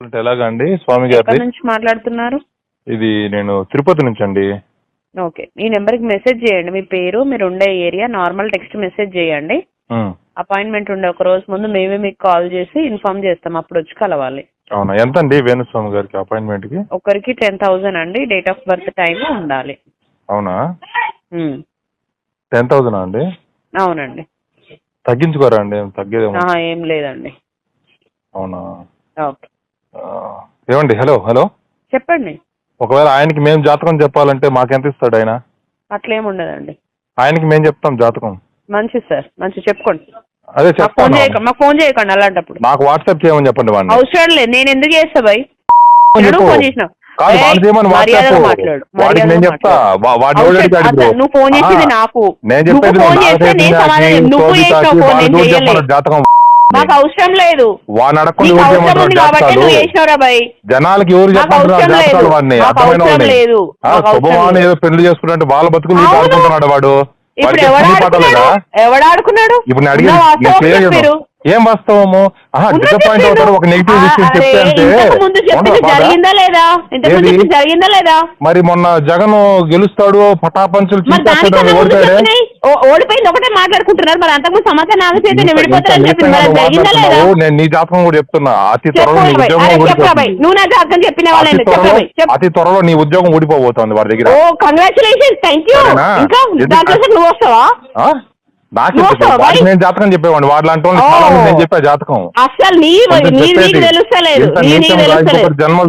అంటే ఎలాగా అండి? స్వామి ఎక్కడి గారిది నుంచి మాట్లాడుతున్నారు? ఇది నేను తిరుపతి నుంచి అండి ఓకే. ఈ నెంబర్కి మెసేజ్ చేయండి. మీ పేరు మీరు ఉండే ఏరియా నార్మల్ టెక్స్ట్ మెసేజ్ చేయండి. ఉమ్. అపాయింట్మెంట్ ఉండే ఒక రోజు ముందు మేమే మీకు కాల్ చేసి ఇన్ఫార్మ్ చేస్తాం. అప్పుడు వచ్చి కలవాలి. అవునా? ఎంత అండి వేణుస్వామి గారికి అపాయింట్మెంట్కి ఒకరికి టెన్ థౌజండ్ అండి. డేట్ ఆఫ్ బర్త్ టైం ఉండాలి. అవునా? ఉమ్, టెన్ థౌసండ్ అండి? అవునండి. తగ్గించుకోరా అండి? ఏం తగ్గేదేమో. ఆహా, ఏం లేదండి. అవునా? ఓకే. ఏమండి హలో హలో? చెప్పండి. ఒకవేళ ఆయనకి మేము జాతకం చెప్పాలంటే మాకెంత ఇస్తాడు ఆయన? అట్లేం ఉండదండి. ఆయనకి మేము చెప్తాం జాతకం. మంచిది సార్ మంచి చెప్పుకోండి. అదే మాకు ఫోన్ చెప్తాను. చేయకండి మాకు ఫోన్ చేయకండి అలాంటప్పుడు. నాకు వాట్సాప్ చేయమని చెప్పండి వాడిని. అవసరం లేదు నేను ఎందుకు చేస్తా భయ్? ఫోన్ నేను చెప్పు. ఫోన్ చేసినావు కాదు ఏయ్, వాడు చేయమని మర్యాదగా వాట్సాప్ మాట్లాడు వాడికి నేను మర్యాదగా చెప్తా. మాట్లాడు. వా- వాడిని అవసరం- ఎవడు అడిగాడు? అసలు నువ్వు ఫోన్ చేసింది ఆ, నాకు. నేను నువ్వు చెప్పేది ఫోన్ చేస్తే నేను సమాధానం నువ్వు చేసినావు ఫోన్ నేను దూరం చేయలే చెప్పాడు జాతకం. నాకు అవసరం లేదు. వాడిని అడగకుండా ఎవరు చేయమంటారు జాతకాలు? జనాలకి ఎవరు చెప్పమంటారు జాతకాలు. వాడిని? అర్థమైన శుభమాని. ఏదో పెళ్ళి చేసుకుంటే వాళ్ళ బతుకులు. ఆడుకుంటున్నాడు వాడు. ఇప్పుడు వాడికి ఎవడు ఎన్ని ఆడుకున్నాడు? పట్టాలిగా? ఎవడు ఆడుకున్నాడు? ఇప్పుడు ఏం వాస్తవము? డిసప్పాయింట్. అవుతాడు ఒక నెగిటివ్ విషయం చెప్తే అంటే మరి మొన్న జగన్ గెలుస్తాడు పటాపంచులు ఓ- ఓడిపోయింది ఒకటే మాట్లాడుకుంటున్నారు. మరి అంతకుముందు సమాచారం చేతి నేను నీ జాతకం కూడా చెప్తున్నా. అతి త్వరలో నీ. ఉద్యోగం నువ్వు నా జాతకం చెప్పిన అతి త్వరలో నీ ఉద్యోగం ఊడిపోబోతోంది వాడి దగ్గర. ఓ కంగ్రాచులేషన్స్ థ్యాంక్ యూ? ఇంకా నువ్వు వస్తావా? నాకే? నేను జాతకం చెప్పేవాడిని. వాడి లాంటి మంది నేను చెప్పా జాతకం. అసలు నీ నీకు. తెలుస్తలేదు. జన్మలు